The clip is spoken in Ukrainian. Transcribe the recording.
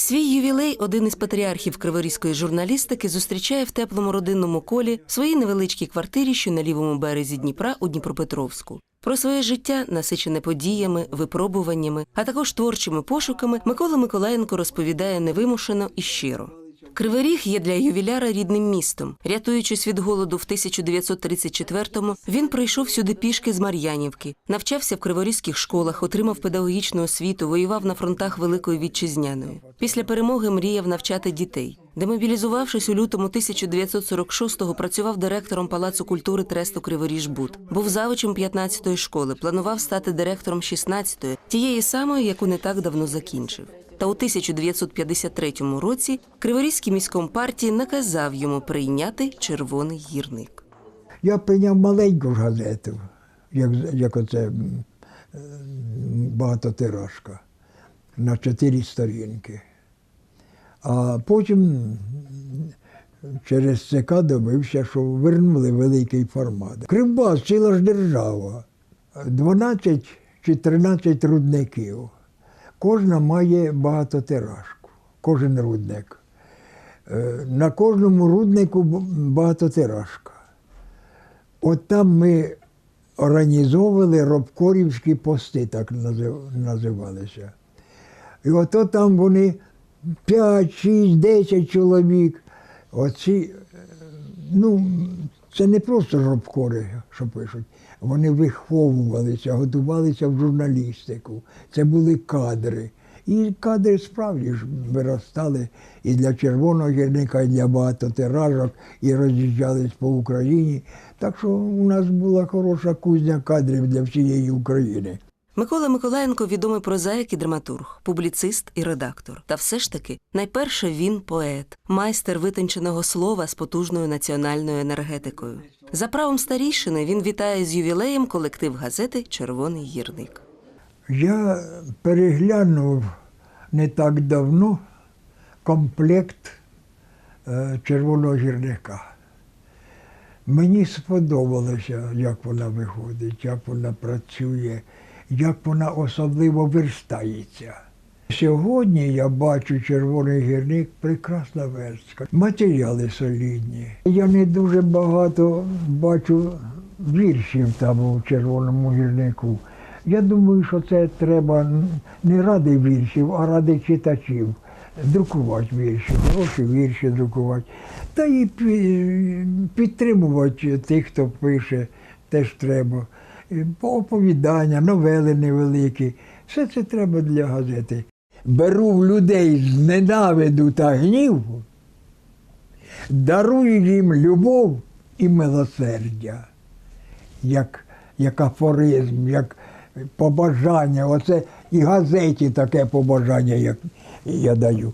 Свій ювілей один із патріархів криворізької журналістики зустрічає в теплому родинному колі в своїй невеличкій квартирі, що на лівому березі Дніпра у Дніпропетровську. Про своє життя, насичене подіями, випробуваннями, а також творчими пошуками, Микола Миколаєнко розповідає невимушено і щиро. Кривий Ріг є для ювіляра рідним містом. Рятуючись від голоду в 1934-му, він прийшов сюди пішки з Мар'янівки, навчався в криворізьких школах, отримав педагогічну освіту, воював на фронтах Великої Вітчизняної. Після перемоги мріяв навчати дітей. Демобілізувавшись у лютому 1946-го, працював директором Палацу культури Тресту Криворіжбуд. Був завучем 15-ї школи, планував стати директором 16-ї, тієї самої, яку не так давно закінчив. Та у 1953 році Криворізький міськом партії наказав йому прийняти червоний гірник. Я прийняв маленьку газету, як, як оце багатотиражка, на чотири сторінки. А потім через ЦК добився, що вернули великий формат. Кривбас ціла ж держава, 12 чи 13 рудників. Кожна має багатотиражку, кожен рудник. Е, На кожному руднику багатотиражка. От там ми організовували робкорівські пости, так називалися. І ото там вони 5, 6, 10 чоловік. Оці, е, ну, це не просто робкори, що пишуть. Вони виховувалися, готувалися в журналістику. Це були кадри. І кадри справді ж виростали і для червоного гірника, і для багатотиражок, і роз'їжджались по Україні. Так що у нас була хороша кузня кадрів для всієї України. Микола Миколаєнко відомий прозаїк і драматург, публіцист і редактор. Та все ж таки, найперше він поет, майстер витонченого слова з потужною національною енергетикою. За правом старійшини він вітає з ювілеєм колектив газети Червоний гірник. Я переглянув не так давно комплект е, червоного гірника. Мені сподобалося, як вона виходить, як вона працює, як вона особливо верстається. Сьогодні я бачу червоний гірник прекрасна верстка. Матеріали солідні. Я не дуже багато бачу віршів там у червоному гірнику. Я думаю, що це треба не ради віршів, а ради читачів. Друкувати вірші, хороші вірші друкувати. Та і підтримувати тих, хто пише, теж треба. Оповідання, новели невеликі. Все це треба для газети. Беру в людей з ненавиду та гнів, дарую їм любов і милосердя, як, як афоризм, як побажання. Оце і газеті таке побажання, як я даю.